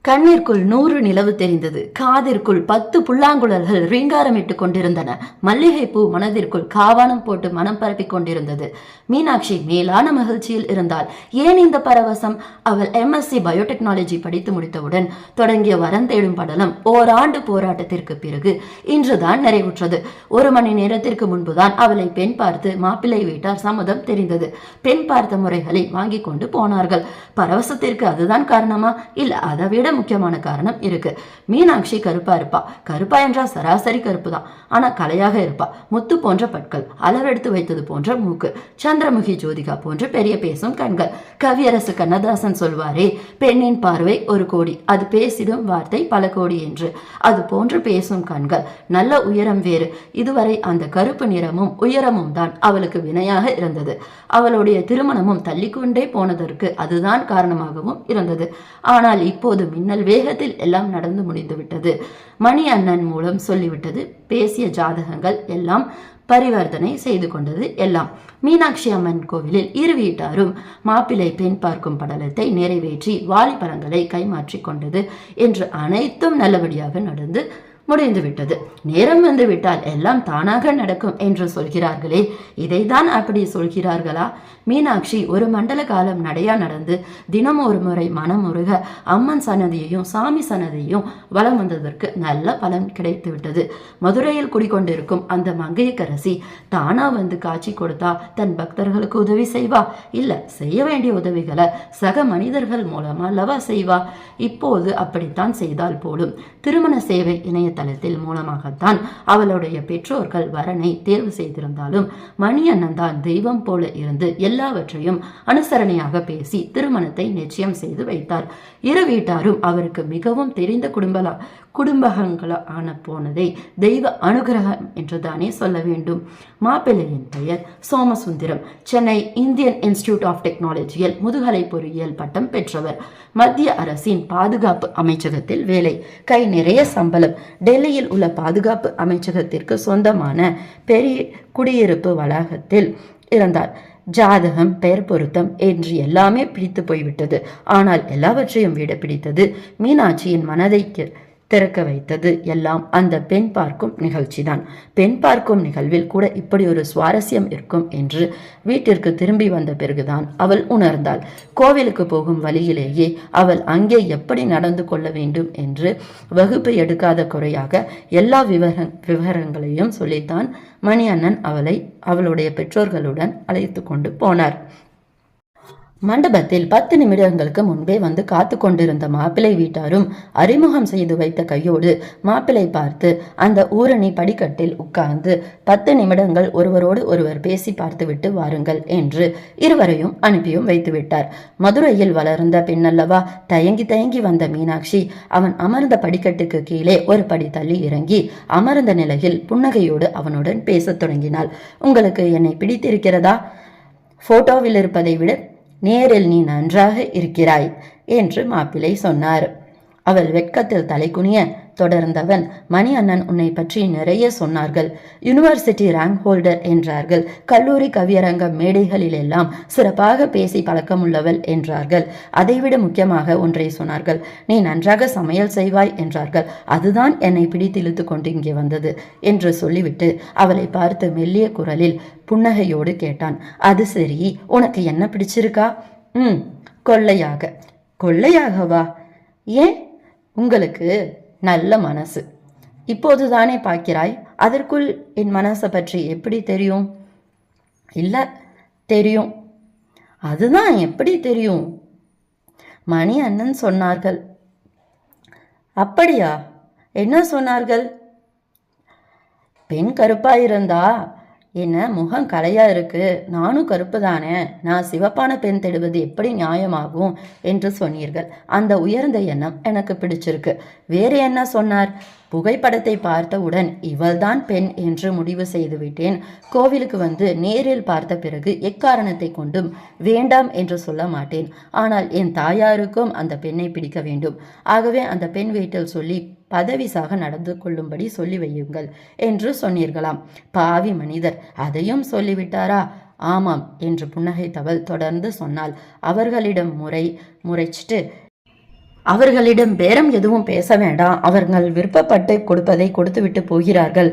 கண்ணிற்குள் நூறு நிலவு தெரிந்தது. காதிற்குள் பத்து புல்லாங்குழல்கள் ரீங்காரமிட்டுக் கொண்டிருந்தன. மல்லிகைப்பூ மனதிற்குள் காவானம் போட்டு மனம் பரப்பிக் கொண்டிருந்தது. மீனாட்சி மேலான மகிழ்ச்சியில் இருந்தாள். ஏன் இந்த பரவசம்? அவள் எம்எஸ்சி பயோடெக்னாலஜி படித்து முடித்தவுடன் தொடங்கிய வரந்தேடும் படலம் ஓராண்டு போராட்டத்திற்கு பிறகு இன்றுதான் நிறைவுற்றது. ஒரு மணி நேரத்திற்கு முன்புதான் அவளை பெண் பார்த்து மாப்பிள்ளை வீட்டார் சம்மதம் தெரிந்தது. பெண் பார்த்த முறைகளை வாங்கி கொண்டு போனார்கள். பரவசத்திற்கு அதுதான் காரணமா? இல்ல அதை விட முக்கியமான காரணம் இருக்கு. மீனாட்சி கருப்பா இருப்பா. கருப்பா என்றால் சராசரி கருப்பு தான் ஆனா கலையாக இருப்பா. முத்து போன்ற பற்கள் அளவெடுத்து வைத்தது போன்ற மூக்கு சந்திரமுகி ஜோதிகா போன்ற பெரிய பேசும் கண்கள். கவியரசு கண்ணதாசன் சொல்வாரே பெண்ணின் பார்வை ஒரு கோடி அது பேசிடும் வார்த்தை பல கோடி என்று. அது போன்று பேசும் கண்கள் நல்ல உயரம் வேறு. இதுவரை அந்த கருப்பு நிறமும் உயரமும் தான் அவளுக்கு வினையாக இருந்தது. அவளுடைய திருமணமும் தள்ளிக்கொண்டே போனதற்கு அதுதான் காரணமாகவும் இருந்தது. ஆனால் இப்போது மின்னல் வேகத்தில் எல்லாம் நடந்து முடிந்துவிட்டது. மணி அண்ணன் மூலம் சொல்லிவிட்டது பேசிய ஜாதகங்கள் எல்லாம் பரிவர்த்தனை செய்து கொண்டது எல்லாம். மீனாட்சி அம்மன் கோவிலில் இரு வீட்டாரும் மாப்பிள்ளை பெண் பார்க்கும் படலத்தை நிறைவேற்றி வாலிபலங்களை கைமாற்றிக் கொண்டது என்று அனைத்தும் நல்லபடியாக நடந்து முடிந்து விட்டது நேரம் வந்து விட்டால் எல்லாம் தானாக நடக்கும் என்று சொல்கிறார்களே. இதைதான் அப்படி சொல்கிறார்களா? மீனாட்சி ஒரு மண்டல காலம் நடையா நடந்து தினம் ஒரு முறை மனமுருக உருக அம்மன் சன்னதியையும் சாமி சன்னதியையும் வலம் வந்ததற்கு நல்ல பலன் கிடைத்து விட்டது. மதுரையில் குடிக்கொண்டிருக்கும் அந்த மங்கையக்கரசி தானா வந்து காட்சி கொடுத்தா தன் பக்தர்களுக்கு உதவி செய்வா? இல்ல செய்ய வேண்டிய உதவிகளை சக மனிதர்கள் மூலமா அல்லவா செய்வா? இப்போது அப்படித்தான் செய்தால் போலும். திருமண சேவை இணையதளத்தில் மூலமாகத்தான் அவளுடைய பெற்றோர்கள் வரனை தேர்வு செய்திருந்தாலும் மணி அண்ணன் தான் தெய்வம் போல இருந்து எல்லாவற்றையும் அனுசரணையாக பேசி திருமணத்தை நிச்சயம் செய்து வைத்தார். இரு வீட்டாரும் அவருக்கு மிகவும் தெரிந்த குடும்பலா குடும்பகங்களான போனதை தெய்வ அனுகிரகம் என்றுதானே சொல்ல வேண்டும். மாப்பிள்ளையின் பெயர் Somasundaram. Chennai Indian institute of டெக்னாலஜியில் முதுகலை பொறியியல் பட்டம் பெற்றவர். மத்திய அரசின் பாதுகாப்பு அமைச்சகத்தில் வேலை. கை நிறைய சம்பளம். டெல்லியில் உள்ள பாதுகாப்பு அமைச்சகத்திற்கு சொந்தமான பெரிய குடியிருப்பு வளாகத்தில் இருந்தார் ஜாதகம் பெயர் பொருத்தம் என்று எல்லாமே பிடித்து போய்விட்டது. ஆனால் எல்லாவற்றையும் விட பிடித்தது மீனாட்சியின் மனதை திறக்க வைத்தது. எல்லாம் அந்த பெண் பார்க்கும் நிகழ்ச்சிதான். பெண் பார்க்கும் நிகழ்வில் கூட இப்படி ஒரு சுவாரஸ்யம் இருக்கும் என்று வீட்டிற்கு திரும்பி வந்த பிறகுதான் அவள் உணர்ந்தாள். கோவிலுக்கு போகும் வழியிலேயே அவள் அங்கே எப்படி நடந்து கொள்ள வேண்டும் என்று வகுப்பு எடுக்காத குறையாக எல்லா விவர விவரங்களையும் சொல்லித்தான் மணி அண்ணன் அவளை அவளுடைய பெற்றோர்களுடன் அழைத்து கொண்டு போனார். மண்டபத்தில் பத்து நிமிடங்களுக்கு முன்பே வந்து காத்து கொண்டிருந்த மாப்பிள்ளை வீட்டாரும் அறிமுகம் செய்து வைத்த கையோடு மாப்பிள்ளை பார்த்து அந்த ஊரணி படிக்கட்டில் உட்கார்ந்து பத்து நிமிடங்கள் ஒருவரோடு ஒருவர் பேசி பார்த்துவிட்டு வாருங்கள் என்று இருவரையும் அனுப்பியும் வைத்துவிட்டார். மதுரையில் வளர்ந்த பின்னல்லவா தயங்கி தயங்கி வந்த மீனாட்சி அவன் அமர்ந்த படிக்கட்டுக்கு கீழே ஒரு படி தள்ளி இறங்கி அமர்ந்த நிலையில் புன்னகையோடு அவனுடன் பேசத் தொடங்கினாள். உங்களுக்கு என்னை பிடித்திருக்கிறதா? போட்டோவில் இருப்பதை விட நேரில் நீ நன்றாக இருக்கிறாய் என்று மாப்பிள்ளை சொன்னார். அவள் வெட்கத்தில் தலை தொடர்ந்தவன் மணி அண்ணன் உன்னை பற்றி நிறைய சொன்னார்கள். யுனிவர்சிட்டி ரேங்க் ஹோல்டர் என்றார்கள். கல்லூரி கவியரங்கம் மேடைகளில் எல்லாம் சிறப்பாக பேசி பழக்கமுள்ளவள் என்றார்கள். அதைவிட முக்கியமாக ஒன்றை சொன்னார்கள். நீ நன்றாக சமையல் செய்வாய் என்றார்கள். அதுதான் என்னை பிடித்திழுத்து கொண்டு இங்கே வந்தது என்று சொல்லிவிட்டு அவளை பார்த்து மெல்லிய குரலில் புன்னகையோடு கேட்டான். அது சரி. உனக்கு என்ன பிடிச்சிருக்கா? ம் கொள்ளையாக. கொள்ளையாகவா? ஏன்? உங்களுக்கு நல்ல மனசு. இப்போது தானே பார்க்கிறாய் அதற்குள் என் மனசை பற்றி எப்படி தெரியும்? இல்லை தெரியும். அதுதான் எப்படி தெரியும்? மணி அண்ணன் சொன்னார்கள். அப்படியா? என்ன சொன்னார்கள்? பெண் கருப்பாக இருந்தா என்ன முகம் கலையா இருக்கு? நானும் கருப்பு தானே நான் சிவப்பான பெண் தேடுவது எப்படி நியாயமாகும்? என்று சொன்னீர்கள். அந்த உயர்ந்த எண்ணம் எனக்கு பிடிச்சிருக்கு. வேறு என்ன சொன்னார்? புகைப்படத்தை பார்த்தவுடன் இவள்தான் பெண் என்று முடிவு செய்துவிட்டேன். கோவிலுக்கு வந்து நேரில் பார்த்த பிறகு எக்காரணத்தை கொண்டும் வேண்டாம் என்று சொல்ல மாட்டேன். ஆனால் என் தாயாருக்கும் அந்த பெண்ணை பிடிக்க வேண்டும். ஆகவே அந்த பெண் வீட்டில் சொல்லி பதவிசாக நடந்து கொள்ளும்படி சொல்லி வையுங்கள் என்று சொன்னீர்களாம். பாவி மனிதர் அதையும் சொல்லிவிட்டாரா? ஆமாம் என்று புன்னகைத்தவள் தொடர்ந்து சொன்னாள். அவர்களிடம் முறை முறைச்சிட்டு அவர்களிடம் பேரம் எதுவும் பேச வேண்டாம். அவர்கள் விருப்பப்பட்டு கொடுப்பதை கொடுத்துவிட்டு போகிறார்கள்.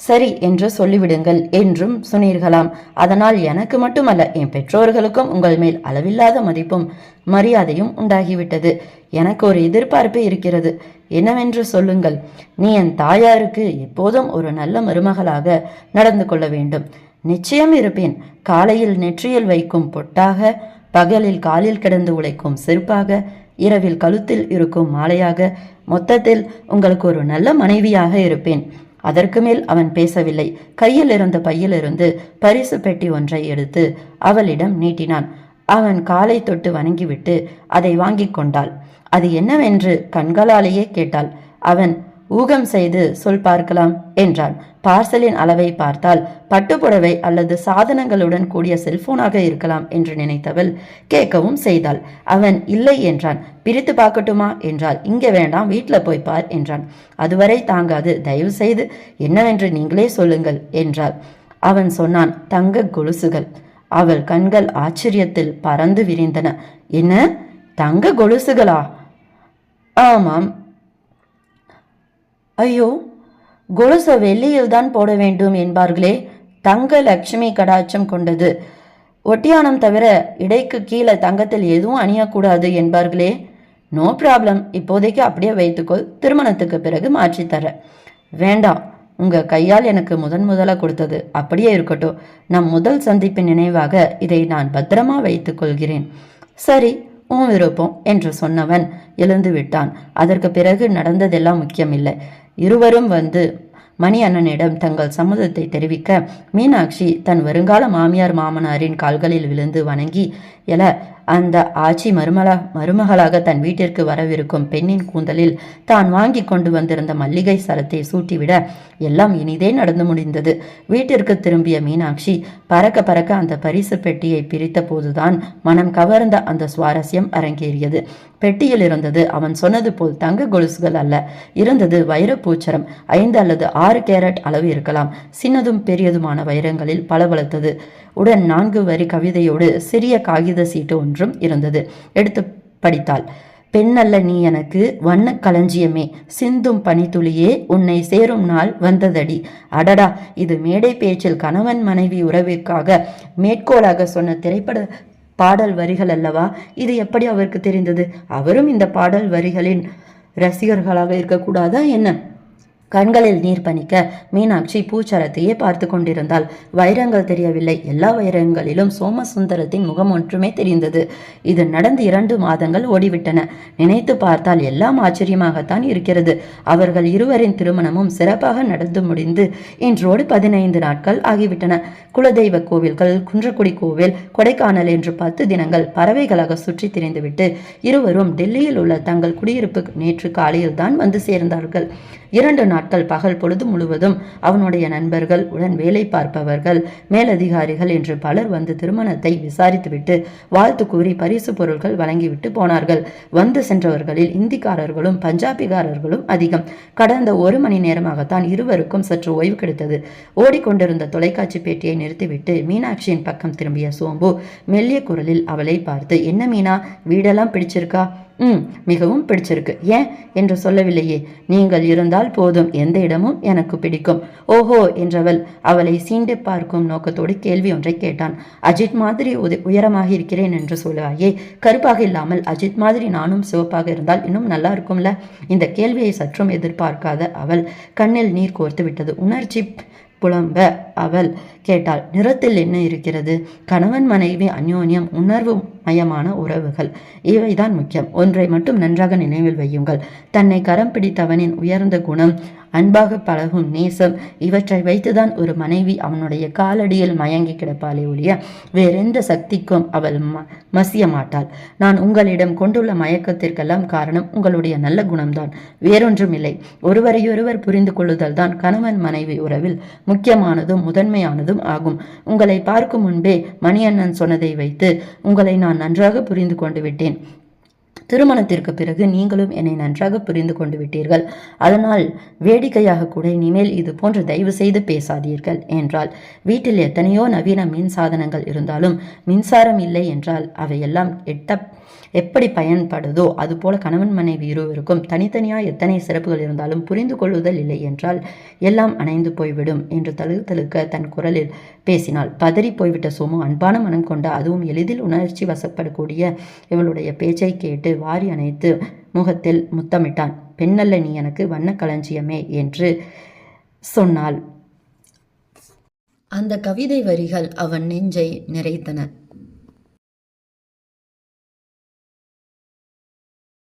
சரி என்று சொல்லிவிடுங்கள் என்றும் சொன்னீர்களாம். அதனால் எனக்கு மட்டுமல்ல என் பெற்றோர்களுக்கும் உங்கள் மேல் அளவில்லாத மதிப்பும் மரியாதையும் உண்டாகிவிட்டது. எனக்கு ஒரு எதிர்பார்ப்பு இருக்கிறது. என்னவென்று சொல்லுங்கள். நீ என் தாயாருக்கு எப்போதும் ஒரு நல்ல மருமகளாக நடந்து கொள்ள வேண்டும். நிச்சயம் இருப்பேன். காலையில் நெற்றியில் வைக்கும் பொட்டாக பகலில் காலில் கிடந்து உழைக்கும் செருப்பாக இரவில் கழுத்தில் இருக்கும் மாலையாக மொத்தத்தில் உங்களுக்கு ஒரு நல்ல மனைவியாக இருப்பேன். அதற்கு மேல் அவன் பேசவில்லை. கையில் இருந்த பையிலிருந்து பரிசு பெட்டி ஒன்றை எடுத்து அவளிடம் நீட்டினான். அவன் காலை தொட்டு வணங்கிவிட்டு அதை வாங்கிக் கொண்டாள். அது என்னவென்று கண்களாலேயே கேட்டாள். அவன் ஊகம் செய்து சொல் பார்க்கலாம் என்றான். பார்சலின் அளவை பார்த்தால் பட்டுப்புடவை அல்லது சாதனங்களுடன் கூடிய செல்போனாக இருக்கலாம் என்று நினைத்தவள் கேட்கவும் செய்தாள். அவன் இல்லை என்றான். பிரித்து பார்க்கட்டுமா? என்றால் இங்கே வேண்டாம் வீட்டில் போய் பார் என்றான். அதுவரை தாங்காது. தயவு செய்து என்னவென்று நீங்களே சொல்லுங்கள் என்றாள். அவன் சொன்னான் தங்க கொலுசுகள் அவள் கண்கள் ஆச்சரியத்தில் பறந்து விரிந்தன. என்ன? தங்க கொலுசுகளா? ஆமாம். ஐயோ கொலுசை வெள்ளியில் தான் போட வேண்டும் என்பார்களே. தங்க லட்சுமி கடாட்சம் கொண்டது. ஒட்டியானம் தவிர இடைக்கு கீழே தங்கத்தில் எதுவும் அணியக்கூடாது என்பார்களே. No problem. இப்போதைக்கு அப்படியே வைத்துக்கொள். திருமணத்துக்கு பிறகு மாற்றித்தர தரேன் வேண்டாம். உங்க கையால் எனக்கு முதன் முதலாக கொடுத்தது அப்படியே இருக்கட்டும். நம் முதல் சந்திப்பின் நினைவாக இதை நான் பத்திரமா வைத்துக் கொள்கிறேன். சரி. உன் விருப்பம் என்று சொன்னவன் எழுந்து விட்டான். அதற்கு பிறகு நடந்ததெல்லாம் முக்கியமில்லை. இருவரும் வந்து மணி அண்ணனிடம் தங்கள் சம்மதத்தை தெரிவிக்க மீனாட்சி தன் வருங்கால மாமியார் மாமனாரின் கால்களில் விழுந்து வணங்கி எல அந்த ஆட்சி மருமலா மருமகளாக தன் வீட்டிற்கு வரவிருக்கும் பெண்ணின் கூந்தலில் தான் வாங்கி கொண்டு வந்திருந்த மல்லிகை சரத்தை சூட்டிவிட எல்லாம் இனிதே நடந்து முடிந்தது. வீட்டிற்கு திரும்பிய மீனாட்சி பறக்க பறக்க அந்த பரிசு பெட்டியை பிரித்த போதுதான் மனம் கவர்ந்த அந்த சுவாரஸ்யம் அரங்கேறியது. பெட்டியில் இருந்தது அவன் சொன்னது போல் தங்க கொலுசுகள் அல்ல இருந்தது வைரப்பூச்சரம் ஐந்து அல்லது ஆறு கேரட் அளவு இருக்கலாம். சின்னதும் பெரியதுமான வைரங்களில் பளபளத்தது. உடன் நான்கு வரி கவிதையோடு சிறிய காகித சீட்டு ஒன்றும் இருந்தது. எடுத்து படித்தாள். பெண்ணல்ல நீ எனக்கு வண்ண களஞ்சியமே. சிந்தும் பனித்துளியே உன்னை சேரும் நாள் வந்ததடி. அடடா இது மேடை பேச்சில் கணவன் மனைவி உறவிற்காக மேற்கோளாக சொன்ன திரைப்பட பாடல் வரிகள் அல்லவா? இது எப்படி அவருக்கு தெரிந்தது? அவரும் இந்த பாடல் வரிகளின் ரசிகர்களாக இருக்கக்கூடாதா என்ன? கண்களில் நீர் பணிக்க மீனாட்சி பூச்சரத்தையே பார்த்து கொண்டிருந்தாள். வைரங்கள் தெரியவில்லை. எல்லா வைரங்களிலும் சோமசுந்தரத்தின் முகம் ஒன்றுமே தெரிந்தது. இது நடந்து இரண்டு மாதங்கள் ஓடிவிட்டன. நினைத்து பார்த்தால் எல்லாம் ஆச்சரியமாகத்தான் இருக்கிறது. அவர்கள் இருவரின் திருமணமும் சிறப்பாக நடந்து முடிந்து இன்றோடு பதினைந்து நாட்கள் ஆகிவிட்டன. குலதெய்வ கோவில்கள் குன்றக்குடி கோவில் கொடைக்கானல் என்று பத்து தினங்கள் பறவைகளாக சுற்றி திரிந்துவிட்டு இருவரும் டெல்லியில் உள்ள தங்கள் குடியிருப்பு நேற்று காலையில் தான் வந்து சேர்ந்தார்கள். இரண்டு நாட்கள் பகல் பொழுது முழுவதும் அவனுடைய நண்பர்கள் உடன் வேலை பார்ப்பவர்கள் மேலதிகாரிகள் என்று பலர் வந்து திருமணத்தை விசாரித்துவிட்டு வாழ்த்து கூறி பரிசு பொருட்கள் வழங்கிவிட்டு போனார்கள். வந்து சென்றவர்களில் இந்திக்காரர்களும் பஞ்சாபிகாரர்களும் அதிகம். கடந்த ஒரு மணி நேரமாகத்தான் இருவருக்கும் சற்று ஓய்வு கிடைத்தது. ஓடிக்கொண்டிருந்த தொலைக்காட்சி பேட்டியை நிறுத்திவிட்டு மீனாட்சியின் பக்கம் திரும்பிய சோம்பு மெல்லிய குரலில் அவளை பார்த்து என்ன மீனா வீடெல்லாம் பிடிச்சிருக்கா? ம் மிகவும் பிடிச்சிருக்கு. ஏன் என்று சொல்லவில்லையே. நீங்கள் இருந்தால் போதும். எந்த இடமும் எனக்கு பிடிக்கும். ஓஹோ என்றவள் அவளை சீண்டு பார்க்கும் நோக்கத்தோடு கேள்வி ஒன்றை கேட்டான். அஜித் மாதிரி உத உயரமாக இருக்கிறேன் என்று சொல்லுவாயே. கருப்பாக இல்லாமல் அஜித் மாதிரி நானும் சிவப்பாக இருந்தால் இன்னும் நல்லா இருக்கும்ல? இந்த கேள்வியை சற்றும் எதிர்பார்க்காத அவள் கண்ணில் நீர் கோர்த்து விட்டது. உணர்ச்சி புலம்ப அவள் கேட்டாள். நிறத்தில் என்ன இருக்கிறது? கணவன் மனைவி அந்யோன்யம் உணர்வு மயமான உறவுகள். இவைதான் முக்கியம். ஒன்றை மட்டும் நன்றாக நினைவில் வையுங்கள். தன்னை கரம் பிடித்தவனின் உயர்ந்த குணம் அன்பாக பழகும் நேசம் இவற்றை வைத்துதான் ஒரு மனைவி அவனுடைய காலடியில் மயங்கி கிடப்பாளே ஒழிய வேறெந்த சக்திக்கும் அவள் ம மசிய மாட்டாள். நான் உங்களிடம் கொண்டுள்ள மயக்கத்திற்கெல்லாம் காரணம் உங்களுடைய நல்ல குணம்தான். வேறொன்றும் இல்லை ஒருவரையொருவர் புரிந்து கொள்ளுதல் தான் கணவன் மனைவி உறவில் முக்கியமானதும் முதன்மையானதும் ஆகும். உங்களை பார்க்கும் முன்பே மணியண்ணன் சொன்னதை வைத்து உங்களை நான் நன்றாக புரிந்து கொண்டு விட்டேன். திருமணத்திற்கு பிறகு நீங்களும் என்னை நன்றாக புரிந்து கொண்டு விட்டீர்கள். அதனால் வேடிக்கையாக கூட இனிமேல் இது போன்று தயவு செய்து பேசாதீர்கள் என்றால் வீட்டில் எத்தனையோ நவீன மின் சாதனங்கள் இருந்தாலும் மின்சாரம் இல்லை என்றால் அவையெல்லாம் எட்ட எப்படி பயன்படுதோ அதுபோல கணவன் மனைவி இருவருக்கும் தனித்தனியாக எத்தனை சிறப்புகள் இருந்தாலும் புரிந்து கொள்ளுதல் இல்லை என்றால் எல்லாம் அணைந்து போய்விடும் என்று தழுகு தழுக்க தன் குரலில் பேசினாள். பதறி போய்விட்ட சோமு அன்பான மனம் கொண்ட அதுவும் எளிதில் உணர்ச்சி வசப்படக்கூடிய இவளுடைய பேச்சை கேட்டு வாரி அணைத்து முகத்தில் முத்தமிட்டான். பெண்ணல்ல நீ எனக்கு வண்ண களஞ்சியமே என்று சொன்னாள். அந்த கவிதை வரிகள் அவன் நெஞ்சை நிறைத்தன.